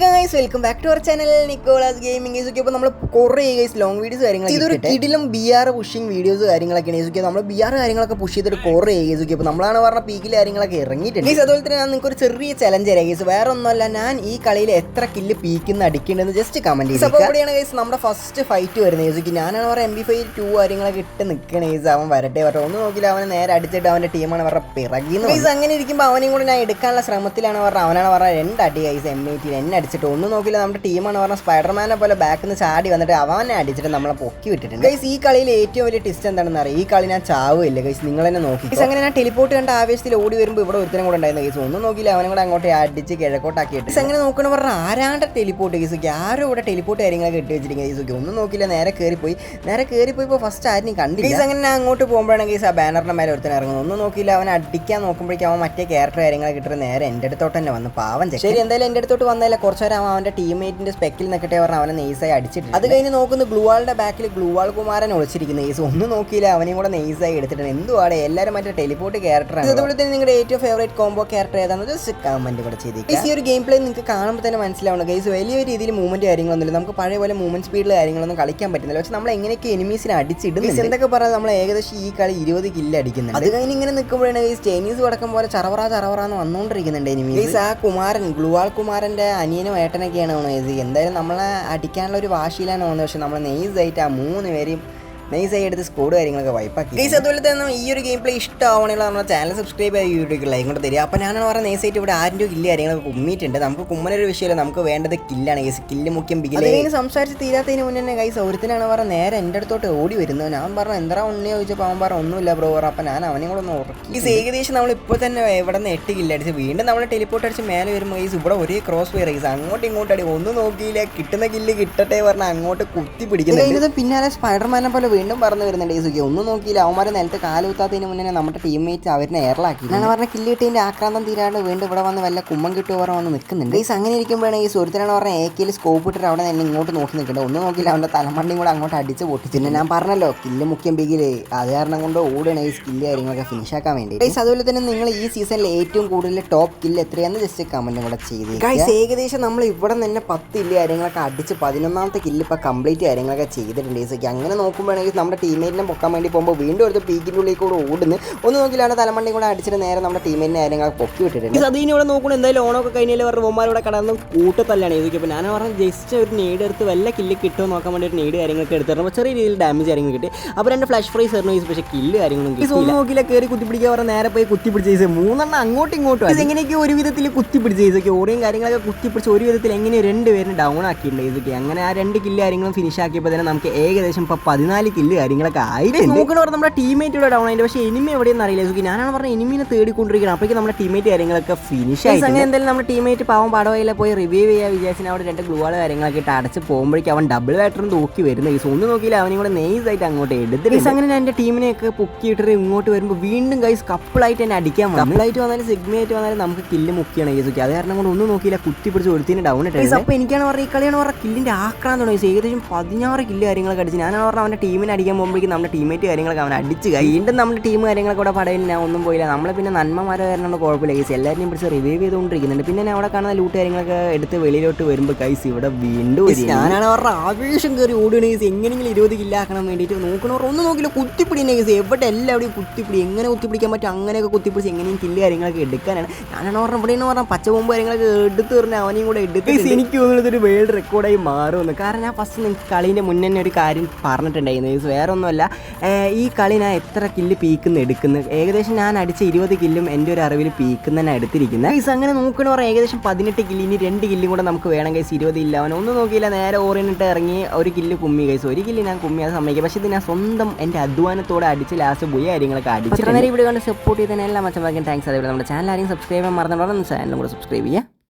Guys welcome back to our channel Nicholas gaming guys ഒക്കെ നമ്മൾ കുറേ ഗൈസ് ലോങ് വീഡിയോസ് കാര്യങ്ങളൊക്കെ ഇതൊരു കിടിലും ബി ആർ പുഷിംഗ് വീഡിയോസ് കാര്യങ്ങളൊക്കെയാണ് ഗൈസ് ഒക്കെ നമ്മൾ ബി ആർ കാര്യങ്ങളൊക്കെ പുഷ് ചെയ്തിട്ട് കുറേ ഗൈസ് ഒക്കെ ഇപ്പോൾ നമ്മളാണ് പറഞ്ഞ പീക്കിൽ കാര്യങ്ങളൊക്കെ ഇറങ്ങിയിട്ടുണ്ട്. ഗൈസ് അതുപോലെ തന്നെ ഞാൻ നിങ്ങൾക്ക് ഒരു ചെറിയ ചലഞ്ച് തരാം ഗൈസ് വേറെ ഒന്നുമല്ല ഞാൻ ഈ കളിയിൽ എത്ര കില്ല് പീക്കിന്ന് അടിക്കേണ്ടതെന്ന് ജസ്റ്റ് കമന്റ് ചെയ്തു അപ്പോൾ ഇവിടെയാണ് ഗൈസ് നമ്മുടെ ഫസ്റ്റ് ഫൈറ്റ് വരുന്നത് ഗൈസ് ഒക്കെ ഞാനാണ് പറഞ്ഞ എം ബി ഫൈവ് ടു കാര്യങ്ങളൊക്കെ ഇട്ട് നിൽക്കണേ ഗൈസ് അവൻ വരട്ടെ വരട്ടെ. ഒന്ന് നോക്കില്ല അവനെ നേരെ അടിച്ചിട്ട് അവന്റെ ടീമാണ് പറഞ്ഞ പിറകിന്ന് ഗൈസ് അങ്ങനെ ഇരിക്കുമ്പോൾ അവനെയും കൂടെ ഞാൻ എടുക്കാനുള്ള ശ്രമത്തിലാണ് പറഞ്ഞത് അവനാണ് പറഞ്ഞ രണ്ടടി ഗൈസ് എം എയ്റ്റിൽ എന്നെ അടിച്ചിട്ട്. ഒന്നും നോക്കില്ല നമ്മുടെ ടീമാണ് പറഞ്ഞ സ്പൈഡർമാനെ പോലെ ബാക്കിൽ നിന്ന് ചാടി വന്നിട്ട് അവനെ അടിച്ചിട്ട് നമ്മളെ പൊക്കി വിട്ടിട്ടുണ്ട്. ഗൈസ് ഈ കളിയിൽ ഏറ്റവും വലിയ ടിസ്റ്റ് എന്താണെന്ന് അറിയാം? ഈ കളി ഞാൻ ചാവില്ല ഗൈസ് നിങ്ങൾ തന്നെ നോക്കി. ഗൈസ് അങ്ങനെ ഞാൻ ടെലിപോർട്ട് കണ്ട ആവേശത്തിൽ ഓടി വരുമ്പോൾ ഇവിടെ ഒരുത്തരം കൂടെ ഉണ്ടായിരുന്നു ഗൈസ് ഒന്നും നോക്കില്ല അവനും കൂടെ അങ്ങോട്ട് അടിച്ച് കിഴക്കോട്ടാക്കിയിട്ട്. ഗൈസ് അങ്ങനെ നോക്കണ പറഞ്ഞാൽ ആരാണ്ട് ടെലിപ്പോർട്ട് ഗൈസ് ആരും ഇവിടെ ടെലിപ്പോർട്ട് കാര്യങ്ങളൊക്കെ ഇട്ട് വെച്ചിരിക്കുന്നത് ഗൈസ് ഒന്നും നോക്കില്ല നേരെ കയറിപ്പോയി നേരെ കയറിപ്പോയിപ്പോൾ ഫസ്റ്റ് ആരും കണ്ടില്ല. ഗൈസ് അങ്ങനെ ഞാൻ അങ്ങോട്ട് പോകുമ്പോഴാണ് ഗൈസ് ആ ബാനറിന്റെ മേലെ ഒരുത്തൻ ഇറങ്ങുന്നത്. ഒന്നും നോക്കിയില്ല അവൻ അടിക്കാൻ നോക്കുമ്പോഴേക്കും അവൻ മറ്റേ ക്യാരക്ടർ കാര്യങ്ങളൊക്കെ ഇട്ടിട്ട് നേരെ എന്റെ അടുത്തോട്ട് തന്നെ വന്നു പാവം. ശരി എന്തായാലും എന്റെ അടുത്തോട്ട് വന്നതല്ല? കുറച്ച് അവന്റെ അവന്റെ ടീംമേറ്റിന്റെ സ്പെക്കിൽ നിൽക്കട്ടെ പറഞ്ഞ് അവനെ നെയ്സായി അടിച്ചിട്ട്. അത് കഴിഞ്ഞ് നോക്കുന്ന ഗ്ലൂവാളുടെ ബാക്കിൽ ഗ്ലൂവാൾ കുമാരൻ ഒളിച്ചിരിക്കുന്ന. നെയ്സ് ഒന്നും നോക്കിയില്ല. അവനെയും കൂടെ നെയ്സായി എടുത്തിട്ടുണ്ട്. എന്തുവാടെ? എല്ലാവരും മറ്റേ ടെലിപോർട്ട് ക്യാരക്ടറാണ് അതുപോലെ തന്നെ നിങ്ങളുടെ ഏറ്റവും ഫേവറേറ്റ് കോംബോ ക്യാരക്ടർ ഏതാണെന്ന് ജസ്റ്റ് കമന്റ് കൂടെ ചെയ്തേക്കുക ഈ ഒരു ഗെയിം പ്ലേ നിങ്ങൾക്ക് കാണുമ്പോൾ തന്നെ മനസ്സിലാവണം. ഗൈസ് വലിയ രീതിയിൽ മൂവ്മെന്റ് കാര്യങ്ങളൊന്നുമില്ല നമുക്ക് പഴയ പോലെ മൂവ്മെന്റ് സ്പീഡിൽ കാര്യങ്ങളൊന്നും കളിക്കാൻ പറ്റുന്നില്ല. പക്ഷെ നമ്മൾ എങ്ങനെയൊക്കെ എനിമീസിനെ അടിച്ചിടും എന്തൊക്കെ പറഞ്ഞാൽ നമ്മൾ ഏകദേശം ഈ കളി ഇരുപത് കില്ല് അടിക്കുന്നുണ്ട്. അത് കഴിഞ്ഞ് ഇങ്ങനെ നിൽക്കുമ്പോഴാണ് ഈ ചൈനീസ് വടക്കം പോലെ ചറവറ എന്ന് വന്നുകൊണ്ടിരിക്കുന്നുണ്ട് എനിമീസ് ആ കുമാരൻ ഗ്ലുവാൾ കുമാരന്റെ അനിയനും ഏട്ടനൊക്കെയാണ് ഗൈസ് എന്തായാലും നമ്മളെ അടിക്കാനുള്ള ഒരു വാശിയിലാണ് പോകുന്നത്. പക്ഷെ നമ്മൾ നെയ്സായിട്ട് ആ മൂന്ന് പേരെയും നൈസായി എടുത്ത് സ്കോഡ് കാര്യങ്ങളൊക്കെ വൈപ്പാക്കി ഗൈസ് അതുപോലെ തന്നെ ഈ ഒരു ഗെയിം പ്ലേ ഇഷ്ടമാവണമെങ്കിൽ നമ്മുടെ ചാനൽ സബ്സ്ക്രൈബ് ചെയ്ത് യൂട്യൂബിൽ ലൈക്ക് കൊണ്ട് തരിക. അപ്പോൾ ഞാനാണ് പറഞ്ഞ നൈസായിട്ട് ഇവിടെ ആരും കില്ല് കാര്യങ്ങളൊക്കെ കുമ്മിയിട്ടുണ്ട്. നമുക്ക് കുമ്മനൊരു വിഷയമല്ല. നമുക്ക് വേണ്ടത് കില്ലാണ് ഗൈസ് കില്ല് മുഖ്യം ബിഗിൽ സംസാരിച്ച് തീരാത്തതിന് മുന്നേ തന്നെ ഗൈസ് ഒരുത്തിനാണ് പറഞ്ഞ നേരെ എന്റെ അടുത്തോട്ട് ഓടി വരുന്നത്. ഞാൻ പറഞ്ഞു എന്താ ഉണ്ണി ചോദിച്ചപ്പോൾ അവൻ പറഞ്ഞു ഒന്നുമില്ല ബ്രോ അപ്പം ഞാൻ അവനെ കൂടെ ഒന്ന് ഉറക്കി. ഗൈസ് ഏകദേശം നമ്മൾ ഇപ്പോൾ തന്നെ ഇവിടെ നിന്ന് എട്ട് കില്ല് അടിച്ച്. വീണ്ടും നമ്മൾ ടെലിപ്പോർട്ട് അടിച്ച് മേലെ വരുമ്പോൾ ഗൈസ് ഇവിടെ ഒരേ ക്രോസ് ഫയർ ഗൈസ് അങ്ങോട്ടും ഇങ്ങോട്ടും അടി. ഒന്നും നോക്കിയില്ല. കിട്ടുന്ന കില്ല് കിട്ടട്ടെ പറഞ്ഞാൽ അങ്ങോട്ട് കുത്തി പിടിക്കുന്നത് പിന്നാലെ സ്പൈഡർമാനെ പോലെ വീണ്ടും പറഞ്ഞു വരുന്നുണ്ട് ഈ സുഖി. ഒന്നും നോക്കിയില്ല. അവന്മാരെ നേരത്തെ കാലുത്താത്തതിന് മുന്നേ നമ്മുടെ ടീംമേറ്റ്സ് അവരെ എയറിലാക്കി ഞാൻ പറഞ്ഞ കില്ല് കിട്ടിയതിന്റെ ആക്രാന്തം തീരാണ്ട് വീണ്ടും ഇവിടെ വന്ന് വല്ല കുമ്മം കിട്ടുമോ പറഞ്ഞു വന്ന് നിൽക്കുന്നുണ്ട്. ഈ അങ്ങനെ ഇരിക്കുമ്പോഴാണ് ഈ സുഹൃത്തിനാണ് പറഞ്ഞ എ കെയിൽ സ്കോപ്പ് ഇട്ടിട്ട് അവിടെ നിന്ന് ഇങ്ങോട്ട് നോക്കി നിൽക്കുന്നുണ്ട് ഒന്നും നോക്കിയില്ല അവന്റെ തലമണ്ടിയും കൂടെ അങ്ങോട്ട് അടിച്ച് പൊട്ടിച്ചിട്ടുണ്ട്. ഞാൻ പറഞ്ഞല്ലോ കില്ല് മുഖ്യം ബിഗിൽ അത് കാരണം കൊണ്ട് ഓടുകയാണ് ഈ സ്കില്ല് കാര്യങ്ങളൊക്കെ ഫിനിഷ് ആക്കാൻ വേണ്ടി ഗൈസ് അതുപോലെ തന്നെ നിങ്ങൾ ഈ സീസണിൽ ഏറ്റവും കൂടുതൽ ടോപ്പ് കില്ല് എത്രയാണെന്ന് ജസ്റ്റ് കമന്റും കൂടെ ചെയ്ത് ഗൈസ് ഏകദേശം നമ്മൾ ഇവിടെ തന്നെ പത്ത് കില്ല് കാര്യങ്ങളൊക്കെ അടിച്ച് പതിനൊന്നാമത്തെ കില്ല് ഇപ്പോൾ കംപ്ലീറ്റ് കാര്യങ്ങളൊക്കെ ചെയ്തിട്ടുണ്ട് ഗൈസ് അങ്ങനെ നോക്കുമ്പോഴാണെങ്കിൽ നമ്മുടെ ടീമേറ്റിനെ പൊക്കാൻ വേണ്ടി പോകുമ്പോൾ വീണ്ടും ഒരു പീക്കിന്റെ ഉള്ളിൽ കൂടെ ഓടുന്നു. ഒന്ന് നോക്കിയില്ലാണ്ട് തലമണ്ടി കൂടെ അടിച്ചിട്ട് നേരെ നമ്മുടെ ടീമേറ്റിനെ കാര്യങ്ങളൊക്കെ പൊക്കി വിട്ടിട്ടുണ്ട്. അതിന് ഇവിടെ നോക്കണം എന്തായാലും ഓണമൊക്കെ കഴിഞ്ഞാൽ പറഞ്ഞ ബൊമ്മാരിവിടെ കടന്ന് കൂട്ടത്തല്ലാണ് ഇതൊക്കെ അപ്പോൾ ഞാൻ പറഞ്ഞ ജസ്റ്റ് ഒരു നീഡ് എടുത്ത് വല്ല കില്ല് കിട്ടുമോ നോക്കാൻ വേണ്ടി ഒരു നീഡ് കാര്യങ്ങളൊക്കെ എടുത്തിരുന്നു ചെറിയ രീതിയിൽ ഡാമേജ് കാര്യങ്ങൾ കിട്ടി. അപ്പോൾ രണ്ട് ഫ്ലാഷ് ഫ്രൈസ് ആയിരുന്നു പക്ഷേ കില്ല് കാര്യങ്ങളും കിട്ടി ഒന്നും നോക്കിയില്ല കയറി കുത്തിപ്പിടിക്കാൻ പറഞ്ഞാൽ നേരെ പോയി കുത്തിപ്പിടിച്ച് ഗൈസ് മൂന്നെണ്ണം അങ്ങോട്ടും ഇങ്ങോട്ടും ഇത് എങ്ങനെയൊക്കെ ഒരു വിധത്തിൽ കുത്തിപ്പിടിച്ച് ചെയ്തൊക്കെ ഓടിയും കാര്യങ്ങളൊക്കെ കുത്തിപ്പിടിച്ച് ഒരു വിധത്തിൽ എങ്ങനെ രണ്ട് പേരും ഡൗൺ ആക്കിയിട്ടുണ്ട് ഇതൊക്കെ അങ്ങനെ ആ രണ്ട് കില്ല് കാര്യങ്ങളും ഫിനിഷ് ആക്കിയപ്പോൾ തന്നെ നമുക്ക് ഏകദേശം ഇപ്പോൾ പതിനാല് കില്ല് കാര്യങ്ങളൊക്കെ ആയില്ലേ നോക്കണ പറഞ്ഞാൽ നമ്മുടെ ടീമേറ്റ് ഇവിടെ ഡൗൺ ആയിട്ട് പക്ഷേ എനിമി എവിടെയെന്ന് അറിയില്ല. സുഖി ഞാനാണ് പറഞ്ഞ എനിമിനെ തേടിക്കൊണ്ടിരിക്കുന്നത് അപ്പോഴേക്കും നമ്മുടെ ടീമേറ്റ് കാര്യങ്ങളൊക്കെ ഫിനിഷ് ആയി അങ്ങനെ എന്തായാലും നമ്മുടെ ടീമേറ്റ് പാവം പടവയിലെ പോയി റിവ്യൂ ചെയ്യാൻ വിചാരിച്ചാൽ അവിടെ രണ്ട് ഗ്ലൂവാൾ കാര്യങ്ങളൊക്കെ ഇട്ട് അടച്ച് പോകുമ്പോഴേക്കും അവൻ ഡബിൾ ബാറ്ററും തൂക്കി വരുന്ന ഗൈസ് ഒന്ന് നോക്കിയില്ല അവനും കൂടെ നെയ്സ് ആയിട്ട് അങ്ങോട്ട് എടുത്തിട്ട് അങ്ങനെ ഞാൻ എന്റെ ടീമിനെയൊക്കെ പൊക്കിയിട്ട് ഇങ്ങോട്ട് വരുമ്പോൾ വീണ്ടും ഗൈസ് കപ്പിളായിട്ട് എന്നെ അടിക്കാൻ കപ്പിളായിട്ട് വന്നാലും സിഗ്മയായിട്ട് വന്നാലും നമുക്ക് കില്ല് മുക്കിയാണ് ഗൈസ് അത് കാരണം കൊണ്ട് ഒന്നും നോക്കിയില്ല കുത്തി പിടിച്ച് കൊടുത്തിന് ഡൗൺ ഇട്ട് അപ്പോൾ എനിക്കാണ് പറഞ്ഞ ഈ കളിയാണ് പറഞ്ഞ കില്ലിന്റെ ആക്രാന്തമാണ് തുടങ്ങി ഏകദേശം പതിനാറ് കില്ല് കാര്യങ്ങളൊക്കെ അടിച്ച്. ഞാനാണ് പറഞ്ഞ അവന്റെ ടീമിനെ അടിക്കാൻ പോകുമ്പോഴേക്കും നമ്മുടെ ടീമേറ്റ് കാര്യങ്ങളൊക്കെ അവൻ അടിച്ച് കഴിഞ്ഞ് വീണ്ടും നമ്മുടെ ടീം കാര്യങ്ങളൊക്കെ ഇവിടെ പടയിൽ ഞാൻ ഒന്നും പോയില്ല. നമ്മളെ പിന്നെ നന്മമാരെ വരണോണ്ട് കുഴപ്പമില്ല. കൈസ് എല്ലാവരെയും പിടിച്ച് റിവൈവ് ചെയ്തുകൊണ്ടിരിക്കുന്നുണ്ട്. പിന്നെ ഞാൻ അവിടെ കാണുന്ന ലൂട്ട് കാര്യങ്ങളൊക്കെ എടുത്ത് വെളിയിലോട്ട് വരുമ്പോൾ കൈസ് ഇവിടെ വീണ്ടും ഞാനാണ് അവരുടെ ആവേശം കയറി ഓടുകയാണ് കേസ് എങ്ങനെയെങ്കിലും ഇരുപത് കില്ലാക്കണം വേണ്ടിയിട്ട്. നോക്കണവർ ഒന്നും നോക്കില്ല. കുത്തിപ്പിടി കേസ് എവിടെ എല്ലാവരും കുത്തിപ്പിടി എങ്ങനെ കുത്തിപ്പിടിക്കാൻ പറ്റും അങ്ങനെയൊക്കെ കുത്തിപ്പിടിച്ച് എങ്ങനെയും കില്ല് കാര്യങ്ങളൊക്കെ എടുക്കാനാണ്. ഞാനാണ് പറഞ്ഞ ഇവിടെ പറഞ്ഞാൽ പച്ച ബോംബ് കാര്യങ്ങളൊക്കെ എടുത്ത് പറഞ്ഞാൽ അവനെയും കൂടെ എടുത്ത് എനിക്ക് തോന്നുന്നത് ഒരു വേൾഡ് റെക്കോർഡായി മാറുമെന്ന്. കാരണം ഞാൻ ഫസ്റ്റ് നിങ്ങൾക്ക് കളീന്റെ മുന്നേ ഒരു കാര്യം പറഞ്ഞിട്ടുണ്ടായിരുന്നു. ഗൈസ് വേറെ ഒന്നുമല്ല ഈ കളി ഞാൻ എത്ര കില്ല് പീക്കുന്ന എടുക്കുന്നത് ഏകദേശം ഞാൻ അടിച്ച ഇരുപത് കില്ലും എന്റെ ഒരു അറിവിൽ പീക്കുന്ന എടുത്തിരിക്കുന്നത്. ഗൈസ് അങ്ങനെ പറഞ്ഞാൽ ഏകദേശം പതിനെട്ട് കില്ല് ഇനി രണ്ട് കില്ലും കൂടെ നമുക്ക് വേണം ഗൈസ് ഇരുപത് ഇല്ല അവൻ ഒന്നും നോക്കിയില്ല നേരെ ഓറിനിട്ട് ഇറങ്ങി ഒരു കില്ല് കുമ്മി ഗൈസ് ഒരു കില്ല് ഞാൻ കുമ്മി കുമ്മിയാൻ സമ്മതിക്കുക പക്ഷേ ഇത് ഞാൻ സ്വന്തം എന്റെ അധ്വാനത്തോടെ അടിച്ച് ലാസ്റ്റ് പോയി കാര്യങ്ങളൊക്കെ അടിച്ചു ഇവിടെ കൊണ്ട് സപ്പോർട്ട് ചെയ്തതിനെല്ലാം മച്ചമാക്കാൻ താങ്ക്സ് അതേപോലെ നമ്മുടെ ചാനൽ ആരെയും സബ്സ്ക്രൈബ് ചെയ്യാൻ മറന്നിട്ടുണ്ടോ ചാനലും കൂടെ സബ്സ്ക്രൈബ് ചെയ്യുക.